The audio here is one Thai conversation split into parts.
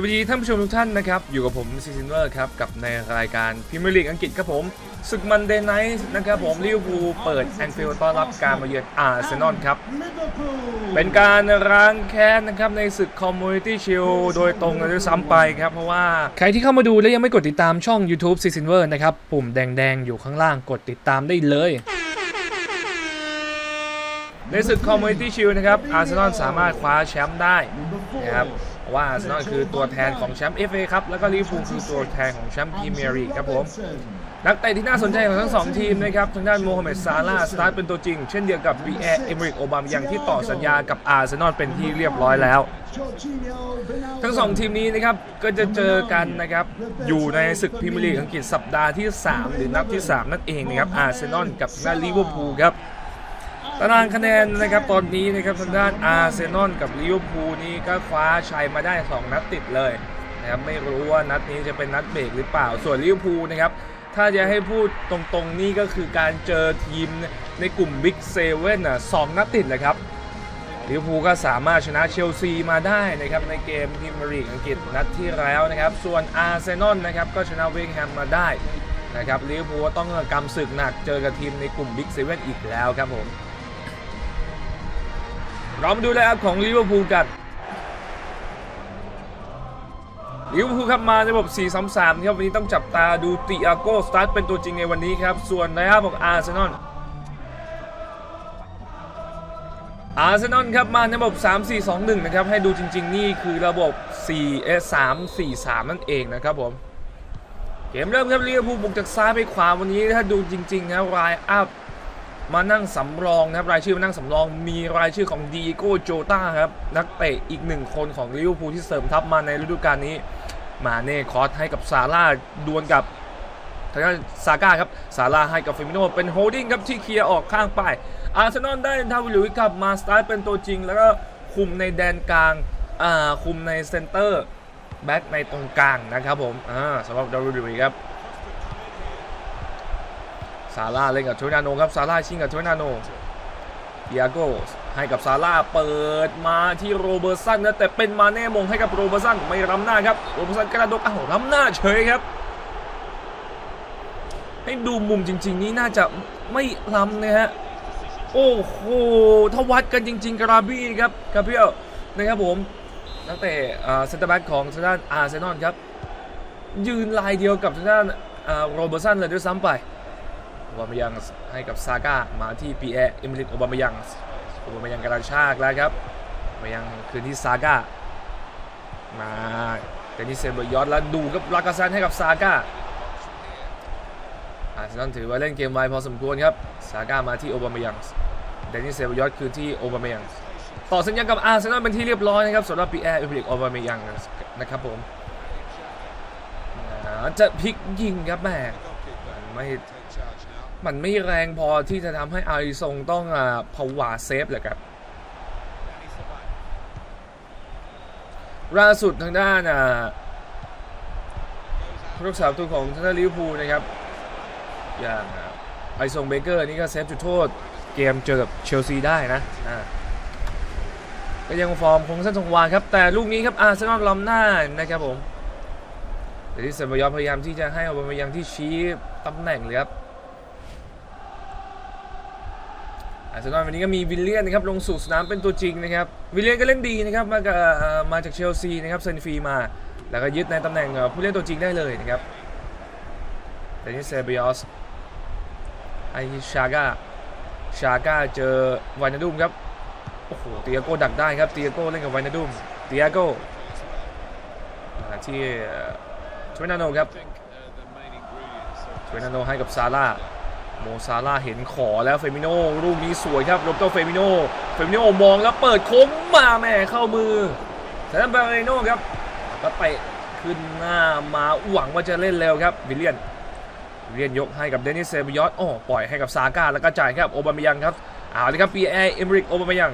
สวัสดีท่านผู้ชมทุกท่านนะครับ อยู่กับผมซีซินเวอร์ครับ กับในรายการพรีเมียร์ลีกอังกฤษครับผมศึกมันเดย์ไนท์นะครับผมลิเวอร์พูลเปิดแอนฟิลด์ต้อนรับการมาเยือนอาร์เซนอลครับ เป็นการร้างแค้นนะครับในศึกคอมมูนิตี้ชิลโดยตรงกันด้วยซ้ำไปครับ เพราะว่าใครที่เข้ามาดูและยังไม่กดติดตามช่อง YouTube ซีซินเวอร์นะครับ ปุ่มแดงๆ อยู่ข้างล่างกดติดตามได้เลยในศึกคอมมูนิตี้ชิลนะครับอาร์เซนอลสามารถคว้าแชมป์ได้นะครับ ว่าอาร์เซนอลคือตัวแทนของแชมป์ FA ครับแล้วก็ลิเวอร์พูลคือตัวแทนของแชมป์พรีเมียร์ลีกครับผมนักเตะที่น่าสนใจของทั้งสองทีมนะครับทางด้านโมฮัมเหม็ดซาลาสตาร์ทเป็นตัวจริง เช่นเดียวกับบีแอร์เอมริกโอบามยังที่ต่อสัญญากับอาร์เซนอลเป็นที่เรียบร้อยแล้ว ทั้งสองทีมนี้นะครับก็จะเจอกันนะครับอยู่ในศึกพรีเมียร์ลีกอังกฤษสัปดาห์ที่ 3 หรือนัดที่ 3 นั่นเองนะครับอาร์เซนอลกับทางด้านลิเวอร์พูลครับ ตารางคะแนนนะครับตอนนี้นะครับทางด้านอาร์เซนอลกับลิเวอร์พูลนี่ก็คว้าชัยมาได้ 2 นัดติดเลยนะครับไม่รู้ว่านัดนี้จะเป็นนัดเบรกหรือเปล่า ส่วนลิเวอร์พูลนะครับถ้าจะให้พูดตรงๆนี่ก็คือการเจอทีมในกลุ่มบิ๊กเซเว่นอะสองนัดติดเลยครับลิเวอร์พูลก็สามารถชนะเชลซีมาได้นะครับในเกมพรีเมียร์ลีกอังกฤษนัดที่แล้วนะครับ ส่วนอาร์เซนอลนะครับก็ชนะเวสต์แฮมมาได้นะครับลิเวอร์พูลต้องกำศึกหนักเจอกับทีมในกลุ่มบิ๊กเซเว่นอีกแล้วครับผม เรามาดูเลยครับของลิเวอร์พูลกันลิเวอร์พูลครับมาในระบบ 4-3-3 ครับ วันนี้ต้องจับตาดูติอาโก้สตาร์ทเป็นตัวจริงในวันนี้ครับ ส่วนนะครับของอาร์เซนอลอาร์เซนอลครับมาในระบบ 3 4 2 1 นะครับ ให้ดูจริง ๆ นี่คือระบบ4เอ3 4 3 นั่นเองนะครับผมเกมเริ่มครับลิเวอร์พูลบุกจากซ้ายไปขวาวันนี้ถ้าดูจริงๆนะรายอัพ มานั่งสำรองนะครับรายชื่อมานั่งสำรองมีรายชื่อของดีโก้โจต้าครับนักเตะอีกหนึ่งคนของลิเวอร์พูลที่เสริมทัพมาในฤดูกาลนี้ มาเน่คอสให้กับซาร่าดวลกับทางด้านซาก้าครับซาร่าให้กับเฟมิโนเป็นโฮลดิ้งครับที่เคลียร์ออกข้างไปอาร์เซนอลได้ทาวิลุยกับมาสตาร์เป็นตัวจริง แล้วก็คุมในแดนกลางอ่าคุมในเซนเตอร์แบ็กในตรงกลางนะครับผมอ่าสำหรับดาวิลุยครับ ซาร่าเล่นกับโทนาโนครับซาร่าชิงกับโทนาโนเดียโกให้กับซาร่าเปิดมาที่โรเบอร์สันนะแต่เป็นมาแน่มงให้กับโรเบอร์สันไม่ล้ำหน้าครับโรเบอร์สันกระโดดอ้าวล้ำหน้าเฉยครับ ให้ดูมุมจริง ๆ นี่น่าจะไม่ล้ำนะฮะโอ้โหถ้าวัดกันจริง ๆ กราบี้ครับกราเบียลนะครับผมนักเตะเซนเตอร์แบ็กของทางด้านอาร์เซนอลครับ ยืนลายเดียวกับทางด้านโรเบอร์สันเลยด้วยซ้ำไป บามายังให้กับซาก้ามาที่ปีแอเอมิลิตโอบามายังโอบามายังกระชากแล้วครับโอบมายังคืนที่ซาก้ามาเดนิสเซนเบอร์ยอดแล้วดูครับลากาซันให้กับซาก้าอาร์เซนอลถือว่าเล่นเกมไวพอสมควรครับซาก้ามาที่โอบามายังเดนิสเซลยอดคือที่โอบามายังต่อสัญญากับอาร์เซนอลเป็นที่เรียบร้อยนะครับสำหรับปีแอร์เอฟริกโอบามายังนะครับผมจะพลิกยิงครับแม่ไม่ มันไม่แรงพอที่จะทำให้อาริซงต้องอ่าภาเซฟเลยครับล่าสุดทางด้านรักษาประตูของทางด้านลิเวอร์พูลนะครับ อย่างไอซงเบเกอร์นี่ก็เซฟจุดโทษเกมเจอกับเชลซีได้นะก็ยังฟอร์มคงเส้นทงวานครับ แต่ลูกนี้ครับอาร์เซนอลล้ำหน้านะครับผมแต่ที่เซมบยอนพยายามที่จะให้ออกมายังที่ชี้ตำแหน่งเลยครับ อาร์เซนอลวันนี้ก็มีวิลเลียนนะครับลงสู่สนามเป็นตัวจริงนะครับวิลเลียนก็เล่นดีนะครับมากับมาจากเชลซีนะครับเซนฟรีมา แล้วก็ยึดในตำแหน่งผู้เล่นตัวจริงได้เลยนะครับแต่นี่เซเบียสไอชาก้าชาก้าเจอวานาดุมครับโอ้โหเตียโก้ดักได้ครับเตียโก้เล่นกับวานาดุมเตียโก้ที่ทเวนาโนครับทเวนาโนให้กับซาร่า โมซาร่าเห็นขอแล้วเฟมิโนลูกนี้สวยครับโรเบโตเฟมิโนเฟมิโนมองแล้วเปิดโค้งมาแม่เข้ามือแซนเบเรโนครับก็เตะขึ้นหน้ามาหวังว่าจะเล่นเร็วครับวิลเลียนเรียนยกให้กับเดนิสเซบิยอตโอ้ปล่อยให้กับซาก้าแล้วก็จ่ายให้กับโอบามายังครับเอาเลยครับปีแอเอมริกโอบามายัง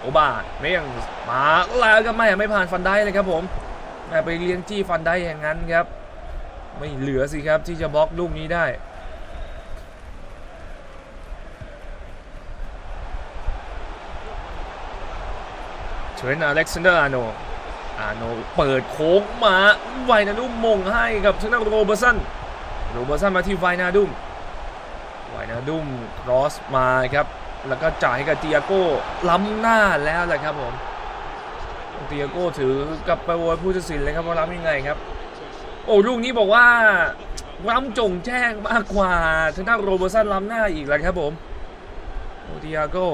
โอบาไม่ยังมาแล้วก็ไม่ไม่ผ่านฟันได้เลยครับผมแม่ไปเลี้ยงจี้ฟันได้อย่างนั้นครับ ไม่เหลือสิครับที่จะบล็อกลูกนี้ได้ เทรนอเล็กซานเดอร์อาโนอาโนเปิดโค้งมาไวนาดุมมงให้กับชนโรเบอร์สันโรเบอร์สันมาที่ไวนาดุมไวนาดุมครอสมาครับแล้วก็จ่ายให้กับเตียโก้ล้ำหน้าแล้วแหละครับผมเตียโก้ถือกลับไปโวยผู้ตัดสินเลยครับว่าล้ำยังไงครับ โอ้ลูกนี้บอกว่าล้ำจงแจ้งมากกว่าทางด้านโรเบอร์สันล้ำหน้าอีกแล้วครับผมโอเตียโก้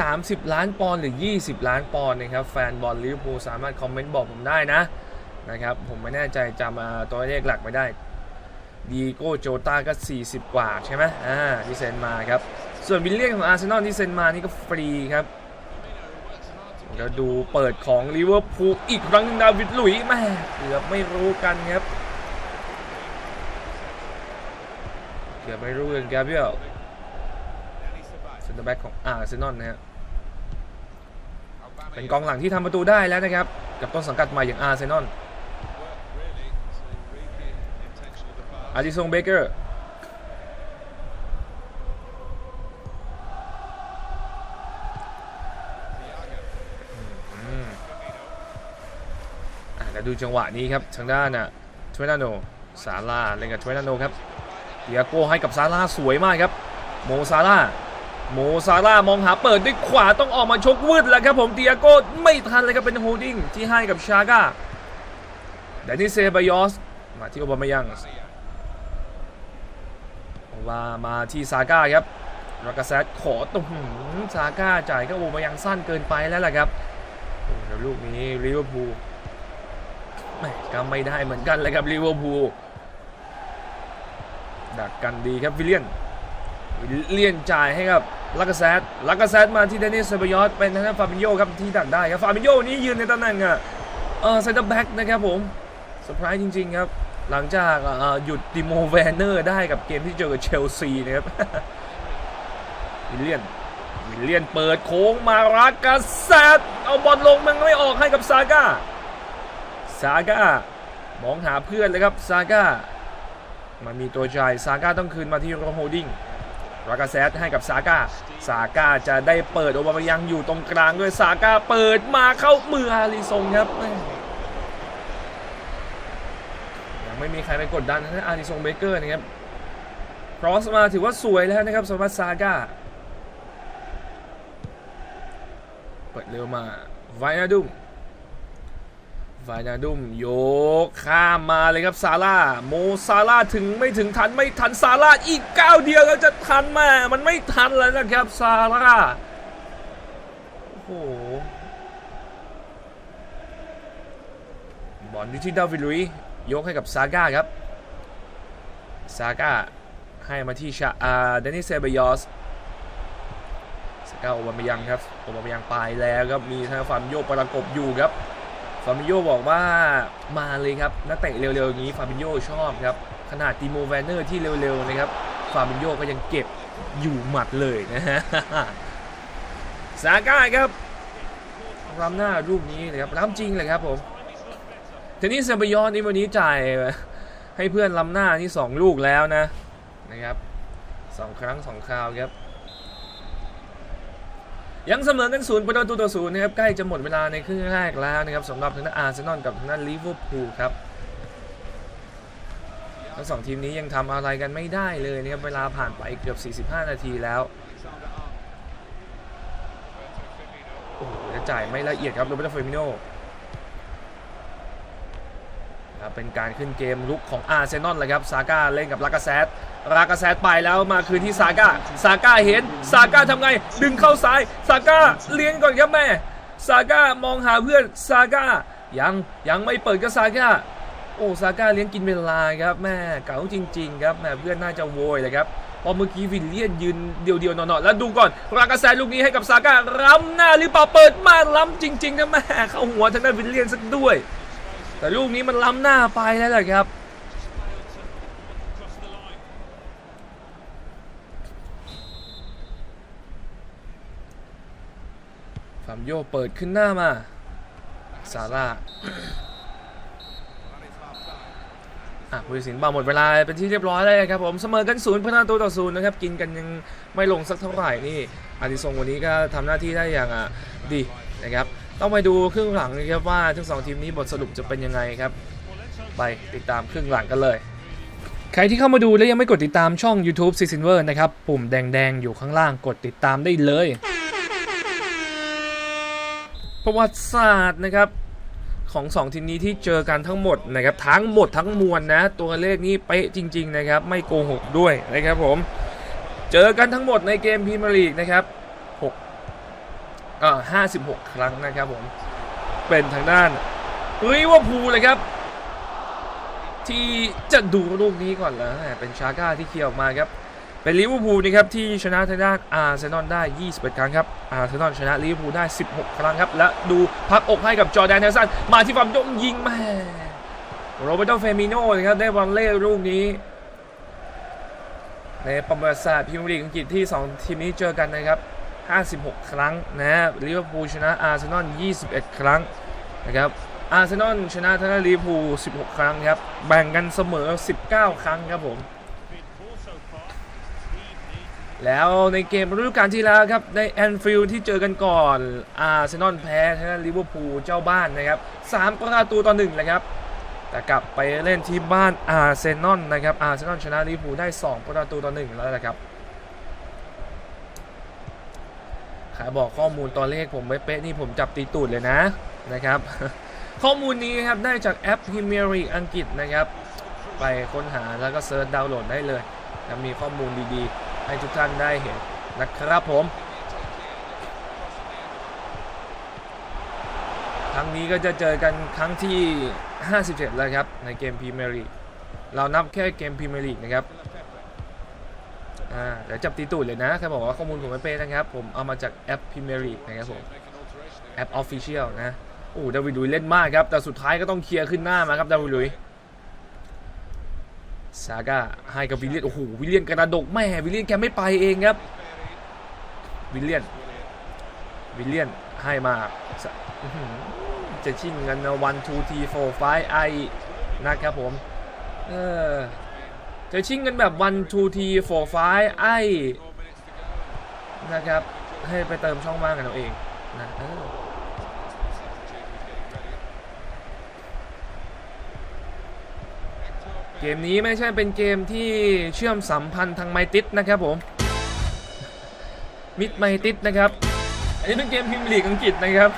30 ล้านปอนด์หรือ 20 ล้านปอนด์นะครับแฟนบอลลิเวอร์พูลสามารถคอมเมนต์บอกผมได้นะนะครับผมไม่แน่ใจจำตัวเลขหลักไม่ได้ดีโก้โจตาก็ 40 กว่าใช่ไหมอ่าที่เซ็นมาครับ ส่วนวิลเลียนของอาร์เซนอลที่เซ็นมานี่ก็ฟรีครับเดี๋ยวดูเปิดของลิเวอร์พูลอีกครั้งหนึ่งดาวิดลุยแม่เกือบไม่รู้กันครับเกือบไม่รู้กันแกเบียล นเตอร์แบ็กของอาร์เซนอลนะฮะเป็นกองหลังที่ทำประตูได้แล้วนะครับ กับต้นสังกัดใหม่อย่างอาร์เซนอลอาร์ดิซงเบเกอร์แล้วดูจังหวะนี้ครับทางด้านน่ะทเวนาโนซาร่าเล่นกับทเวนาโนครับเดียโก้ให้กับซาร่าสวยมากครับ โมซาร่า โมซาร่ามองหาเปิดด้วยขวาต้องออกมาชกวืดแล้วครับผมเตียโก้ไม่ทันเลยครับเป็นโฮดิ้งที่ให้กับชาก้าแดนนี่เซบายอสมาที่โอบามายังโอบามาที่ซาก้าครับรักาแซดขอตุ้มซาก้าจ่ายก็โอบามายังสั้นเกินไปแล้วแหละครับแล้วลูกนี้ลิเวอร์พูลแม่ก็ไม่ได้เหมือนกันเลยครับลิเวอร์พูลดักกันดีครับวิลเลียนวิเลียนจ่ายให้กับ ลักกาแซดลักกาแซดมาที่เดนิสเซบยอสเป็นทางด้านฟาบิโยครับที่ดักได้ครับฟาบิโยนี่ยืนในตำแหน่งอะเออเซนเตอร์แบ็กนะครับผมเซอร์ไพรส์จริง ๆ ครับ หลังจากหยุดดิโมแวนเนอร์ได้กับเกมที่เจอกับเชลซีนะครับวิลเลียนวิลเลียนเปิดโค้งมาลักกาแซดเอาบอลลงมันไม่ออกให้กับซาก้าซาก้ามองหาเพื่อนเลยครับซาก้ามันมีตัวจ่ายซาก้าต้องคืนมาที่โรโฮดิ้ง รากาเซตให้กับซาก้าซาก้าจะได้เปิดโอบามายังอยู่ตรงกลางด้วยซาก้าเปิดมาเข้ามืออาริซงครับยังไม่มีใครไปกดดันนะอาริซงเบเกอร์นะครับครอสมาถือว่าสวยแล้วนะครับสำหรับซาก้าเปิดเร็วมาไวนาดุม ไวนาดุมโยกข้ามมาเลยครับซาร่าโมซาร่าถึงไม่ถึงทันไม่ทันซาร่าอีกก้าวเดียวแล้วจะทันแม่มันไม่ทันแล้วนะครับซาร่าโอ้โหบอลอยู่ที่ดาวิลุยยกให้กับซาก้าครับซาก้าให้มาที่ชาอาเดนิสเซเบยอสซาก้าโอบามยังครับโอบามยังไปแล้วครับมีทางฟาร์มโยกประกบอยู่ครับ ฟาบิโยบอกว่ามาเลยครับนักเตะเร็วๆอย่างนี้ฟาบิโยชอบครับขนาดติโมแวนเนอร์ที่เร็วๆนะครับฟาบิโยก็ยังเก็บอยู่หมัดเลยนะฮะซาก้าครับรำหน้ารูปนี้นะครับรำจริงเลยครับผมทีนี้เซบยอนนี่วันนี้จ่ายให้เพื่อนลำหน้าที่2ลูกแล้วนะนะครับสองครั้งสองคราวครับ ยังเสมอกันศูนย์ประตูต่อศูนย์นะครับใกล้จะหมดเวลาในครึ่งแรกแล้วนะครับสำหรับทางด้านอาร์เซนอลกับทางด้านลิเวอร์พูลครับทั้งสองทีมนี้ยังทำอะไรกันไม่ได้เลยนะครับเวลาผ่านไปเกือบ 45 นาทีแล้วโอ้โหจะจ่ายไม่ละเอียดครับโรเบร์โตเฟมิโน ครับเป็นการขึ้นเกมลุกของอาร์เซนอลเลยครับซาก้าเล่นกับลากาแซดลากาแซดไปแล้วมาคืนที่ซาก้าซาก้าเห็นซาก้าทำไง ดึงเข้าซ้ายซาก้าเลี้ยงก่อนครับแม่ซาก้ามองหาเพื่อนซาก้ายังยังไม่เปิดกับซาก้าโอ้ซาก้าเลี้ยงกินเวลาครับแม่เก๋าจริง ๆ ครับแม่เพื่อนน่าจะโวยเลยครับพอเมื่อกี้วิลเลียนยืนเดียวๆหนอๆแล้วดูก่อนลากาแซดลูกนี้ให้กับซาก้าล้ำหน้าหรือเปล่าเปิดมาล้ำจริงๆนะแม่เข้าหัวทางด้านวิลเลียนสักด้วย แต่ลูกนี้มันล้ำหน้าไปแล้วแหละครับฟามโยเปิดขึ้นหน้ามาซาร่าอะผู้ตัดสินบาหมดเวลาเป็นที่เรียบร้อยแล้วครับผมเสมอกันศูนย์พนาตัวต่อศูนย์นะครับกินกันยังไม่ลงสักเท่าไหร่นี่อาดิซงวันนี้ก็ทำหน้าที่ได้อย่างอะดีนะครับ ต้องไปดูครึ่งหลังนะครับว่าทั้งสองทีมนี้บทสรุปจะเป็นยังไงครับ ไปติดตามครึ่งหลังกันเลย ใครที่เข้ามาดูแล้วยังไม่กดติดตามช่อง YouTube s i s i n v e r นะครับ ปุ่มแดงๆ อยู่ข้างล่างกดติดตามได้เลย ประวัติศาสตร์นะครับของสองทีมนี้ที่เจอกันทั้งหมดนะครับทั้งหมดทั้งมวลนะ ตัวเลขนี้เป๊ะจริง ๆ นะครับ ไม่โกหกด้วยนะครับผม เจอกันทั้งหมดในเกมพรีเมียร์ลีกนะครับ เอ่อ56 ครั้งนะครับผม เป็นทางด้านลิเวอร์พูลเลยครับ ที่จะดูลูกนี้ก่อนแล้วเป็นชาก้าที่เคลียออกมาครับ เป็นลิเวอร์พูลนะครับที่ชนะทางด้านอาร์เซนอลได้ 21 ครั้งครับ อาร์เซนอลชนะลิเวอร์พูลได้ 16 ครั้งครับ และดูพักอกให้กับจอร์แดนเทลสันมาที่ฝั่งยงยิงแม่โรเบิร์โตเฟมิโน่นะครับได้บอลเล่ลูกนี้ในประวัติศาสตร์พรีเมียร์ลีกอังกฤษที่ 2 ทีมนี้เจอกันนะครับ 56 ครั้งนะฮะลิเวอร์พูลชนะอาร์เซนอล21 ครั้งนะครับอาร์เซนอลชนะทางด้านลิเวอร์พูล16 ครั้งครับแบ่งกันเสมอ 19 ครั้งครับผมแล้วในเกมฤดูกาลที่แล้วครับในแอนฟิลด์ที่เจอกันก่อนอาร์เซนอลแพ้ทางด้านลิเวอร์พูลเจ้าบ้านนะครับ3ประตูต่อ1เลยครับแต่กลับไปเล่นที่บ้านอาร์เซนอลนะครับอาร์เซนอลชนะลิเวอร์พูลได้ 2 ประตูต่อ1แล้วนะครับ ขายบอกข้อมูลตัวเลขผมไม่เป๊ะนี่ผมจับตีตูดเลยนะนะครับ ข้อมูลนี้ครับได้จากแอป Premier League อังกฤษนะครับ ไปค้นหาแล้วก็เซิร์ชดาวน์โหลดได้เลยนะมีข้อมูลดีๆ ให้ทุกท่านได้เห็นนะครับผมครั้งนี้ก็จะเจอกันครั้งที่ 57 แล้วครับ ในเกมพรีเมียร์ลีกเรานับแค่เกมพรีเมียร์ลีกนะครับ อ่าเดี๋ยวจับตีตูดเลยนะใครบอกว่าข้อมูลผมไม่เป๊ะนะครับ ผมเอามาจากแอปพรีเมียร์ลีกนะครับผม แอปออฟฟิเชียลนะ โอ้ดาวิดลุยเล่นมากครับ แต่สุดท้ายก็ต้องเคลียร์ขึ้นหน้ามาครับดาวิดลุยซาก้าให้กับวิลเลียน โอ้โห วิลเลียนกระดกแม่วิลเลียนแกไม่ไปเองครับ วิลเลียน วิลเลียนให้มาจะชิงกันวันทูทีโฟร์ไฟไอนะครับผม เออ จะชิงกันแบบวันทูทีโฟร์ไฟไอนะครับ ให้ไปเติมช่องว่างกันเอาเองนะเกมนี้ไม่ใช่เป็นเกมที่เชื่อมสัมพันธ์ทางไมติสนะครับผม มิดไมติสนะครับ อันนี้เป็นเกมพิมพ์ลีกอังกฤษนะครับ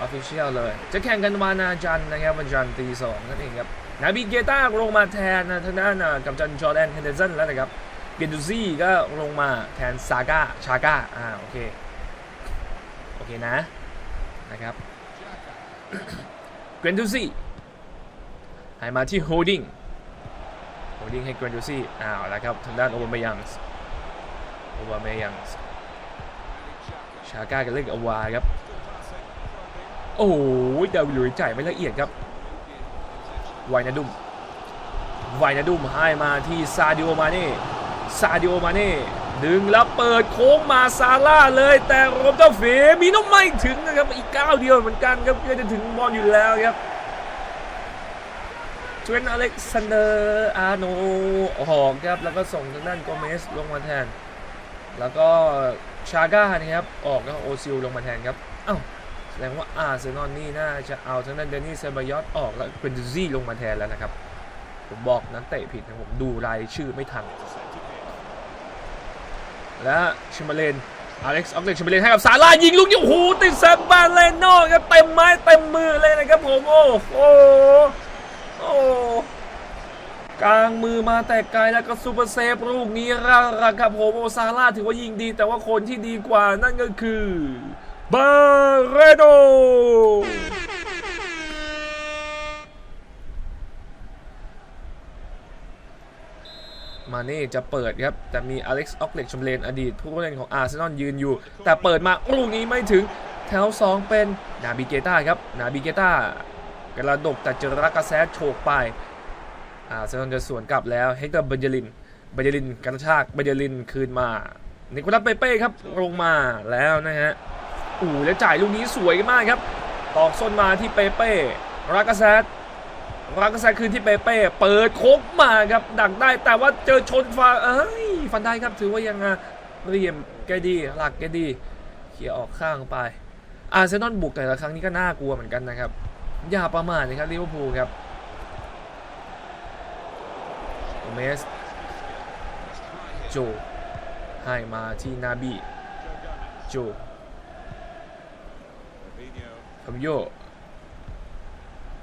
ออฟฟิเชียลเลย จะแข่งกันวันาจันนะครับวันจันทร์ตีสองนั่นเองครับ นาบิเกต้าลงมาแทนนะทางด้านกับจันจอร์แดนเฮนเดอร์สันแล้วนะครับเกนดูซี่ก็ลงมาแทนซาก้าชาก้าอ่าโอเคโอเคนะนะครับเกรนดูซี่ให้มาที่โฮดิ้งโฮดิ้งให้เกรนดูซี่อ้าวแล้วครับทางด้านโอบาเมยังส์โอบาเมยังส์ชาก้ากันเล่นกับอวาครับโอ้โหดาวิดลุยจ่ายไม่ละเอียดครับ ไวนาดุมไวนาดุมให้มาที่ซาดิโอมาเน่ซาดิโอมาเน่ดึงแล้วเปิดโค้งมาซาร่าเลย แต่โรบเจ้าเฟมีน้องไม่ถึงนะครับอีกก้าวเดียวเหมือนกันครับก็จะถึงบอลอยู่แล้วครับเทรนอเล็กซานเดอร์อาร์โนออกครับแล้วก็ส่งทางด้านโกเมสลงมาแทน แล้วก็ชาก้านะครับออกแล้วโอซิลลงมาแทนครับอ้าแส ดงว่าอาร์เซนอลนี่น่าจะเอาทางด้นเดนนี่เซบายอตออกแล้วเป็นดูซี่ลงมาแทนแล้วนะครับ ผมบอกนักเตะผิดนะผมดูรายชื่อไม่ทัน และชิมาเลนอเล็กซ์ออกเลนชิมาเลนให้กับซาร่ายิงลูกนี้โอ้โหติดเซมบาเลโน่ครับเต็มไม้เต็มมือเลยนะครับผมโอ้โหโอ้กลางมือมาแต่ไกลแล้วก็ซูเปอร์เซฟลูกนี้ร่ารักครับผมโอซาร่าถือว่ายิงดี แต่ว่าคนที่ดีกว่านั่นก็คือ บาเรโดมาเน่จะเปิดครับ แต่มีอเล็กซ์ออกเล็กชมเลนอดีตผู้เล่นของอาร์เซนอลยืนอยู่ แต่เปิดมาลูกนี้ไม่ถึงแถว 2 เป็นนาบิเกต้าครับ นาบิเกต้ากระดกแต่เจอรักกระแซโฉกไปอาร์เซนอลจะสวนกลับแล้วเฮกเตอร์เบนเจลินเบนเจลินกระชากเบนเจลินคืนมานิโคลัสเปเป้ครับลงมาแล้วนะฮะ อู้แล้วจ่ายลูกนี้สวยมากครับ ตอกส้นมาที่เปเป้รักาแซดรักาแซดคืนที่เปเป้เปิดโค้งมาครับดักได้แต่ว่าเจอชนฟาเอ้ยฟันได้ครับถือว่ายังเหลี่ยมแกดีหลักแกดีเขี่ยออกข้างไป อาร์เซนอลบุกแต่ละครั้งนี้ก็น่ากลัวเหมือนกันนะครับ อย่าประมาทนะครับลิเวอร์พูลครับโอเมสโจให้มาที่นาบีโจ มิโย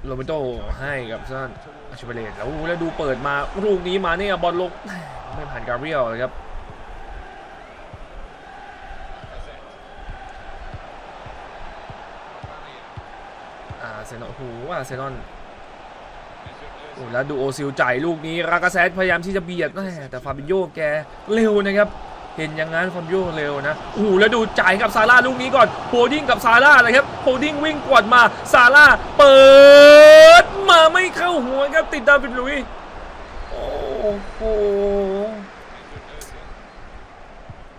โรเบโตให้กับซันอาชิเบเลนแล้วแล้วดูเปิดมาลูกนี้มาเนี่ยบอลลงไม่ผ่านกาเรียลเลยครับอาเซนอลโอ้โหอาเซนอลโอ้แล้วดูโอซิลจ่ายลูกนี้รากาเซตพยายามที่จะเบียดแม่แต่ฟาบิโยแกเร็วนะครับ เห็นอย่างนั้นฟาบิโยเร็วนะโอ้โหแล้วดูจ่ายกับซาร่าลูกนี้ก่อนโฮดิ้งกับซาร่าเลยครับโฮดิ้งวิ่งกวดมาซาร่าเปิดมาไม่เข้าหัวครับติดดาวิดลุยโอ้โห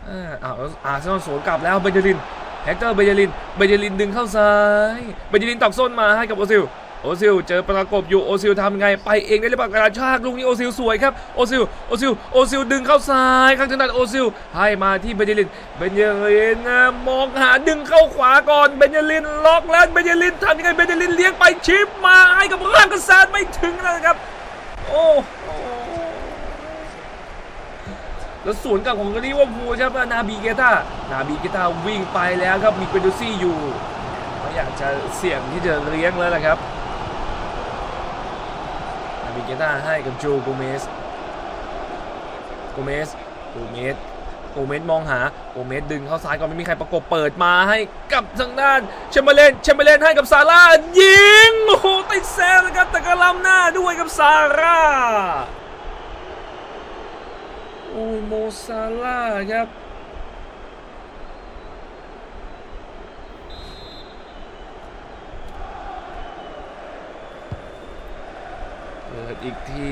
อ่าอ้าวอาร์เซนอลสวนกลับแล้วเบเจลินแฮกเตอร์เบเยลินเบเยลินดึงเข้าซ้ายเบเยลินตอกส้นมาให้กับโอซิล โอซิลเจอประกบอยู่โอซิลทำไงไปเองได้หรือเปล่ากระชากลูกนี้โอซิลสวยครับโอซิลโอซิลโอซิลดึงเข้าซ้ายข้างถนัดโอซิลให้มาที่เบเยลินเบเยลินมองหาดึงเข้าขวาก่อนเบเยลินล็อกแล้วเบเยลินทำยังไงเบเยลินเลี้ยงไปชิปมาให้กับร่างกระแสไม่ถึงนะครับโอ้แล้วสวนกลับของลิเวอร์พูลครับนาบีเกต้านาบีเกต้าวิ่งไปแล้วครับมีเกนดูซี่อยู่ไม่อยากจะเสี่ยงที่จะเลี้ยงแล้วแหละครับีเกต้าให้กับโจโกเมสโกเมสโกเมสโกเมสมองหาโกเมสดึงเข้าซ้ายก่อนไม่มีใครประกบเปิดมาให้กับทางด้านแชมเบร์เลนแชมเบอร์เลนให้กับซาร่ายิงโอ้โหติดแซงนะครับแต่ก็ล้ำหน้าด้วยกับซาร่าโอ้ยโมซาร่าครับ เปิดอีกที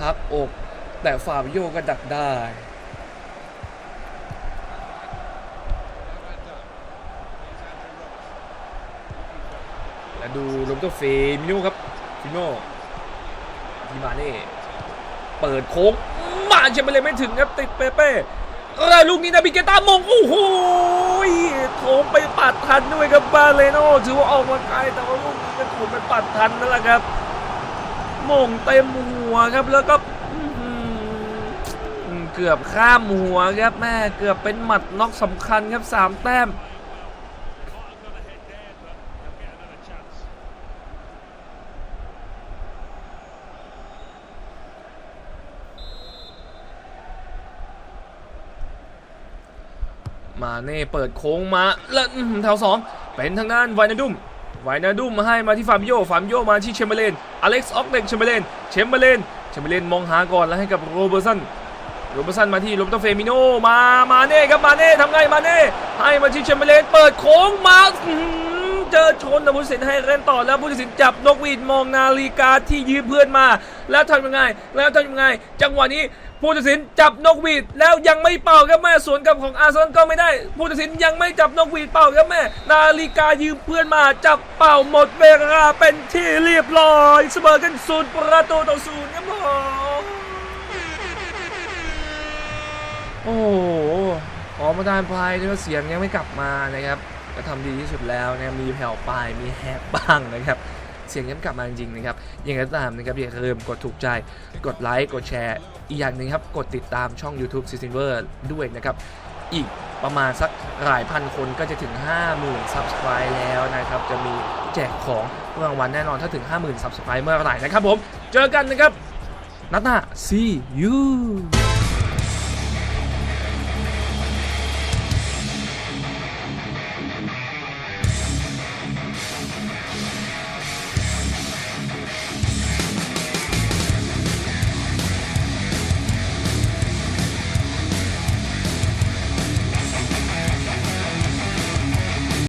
พักอก แต่ฟาบิโยก็ดักได้และดูลมตัวเฟมิโนครับฟิโนทีมาเน่เปิดโค้งมาเชมเบเลนไม่ถึงครับติดเปเป้แล้วลูกนี้นาบิเกต้ามงโอ้โหโถมไปปัดทันด้วยครับบาเลโนถือว่าออกมาไกลแต่ว่าลูกนี้ก็โถมไปปัดทันนั่นแหละครับ มงเต็มหัวครับแล้วก็เกือบข้ามหัวครับแม่เกือบเป็นหมัดน็อกสำคัญครับสามแต้มมาเน่เปิดโค้งมาแล้วแถวสองเป็นทางด้านไวนาดุม ไวนาดุมให้มาที่ฟาบิโยฟาบิโยมาที่เชมเบเลนอเล็กซ์ออกเด็กเชมเบเลนเชมเบเลนเชมเบเลนมองหาก่อนแล้วให้กับโรเบอร์สันโรเบอร์สันมาที่โรเบโตเฟมิโนมามาเน่ครับมาเน่ทำไงมาเน่ให้มาที่เชมเบเลนเปิดโค้งมาเจอชนแต่ผู้ตัดสินให้เล่นต่อแล้วผู้ตัดสินจับนกหวีดมองนาฬิกาที่ยืมเพื่อนมา แล้วทำยังไงแล้วทำยังไง จังหวะนี้ ผู้ตัดสินจับนกหวีดแล้วยังไม่เป่าครับแม่สวนกับของอาร์เซนอลก็ไม่ได้ ผู้ตัดสินยังไม่จับนกหวีดเป่าครับแม่ นาฬิกายืมเพื่อนมาจับเป่าหมดเวลาเป็นที่เรียบร้อยเสมอกันศูนย์ประตูต่อศูนย์ครับผมโอ้โหขอมาดานพลายด้วยเสียงยังไม่กลับมานะครับ ก็ทำดีที่สุดแล้วนะมีแผ่วปลายมีแฮกบ้างนะครับ เสียงยังกลับมาจริงๆนะครับยังไงก็ตามนะครับอย่าลืมกดถูกใจ กดไลค์กดแชร์ อีกอย่างหนึ่งครับกดติดตามช่อง YouTube s i s t e m v e r ด้วยนะครับอีกประมาณสักหลายพันคนก็จะถึง 50,000 Subscribe แล้วนะครับ จะมีแจกของรางวัลแน่นอนถ้าถึง 50,000 Subscribe เมื่อไหร่นะครับผม เจอกันนะครับ นัดหน้า see you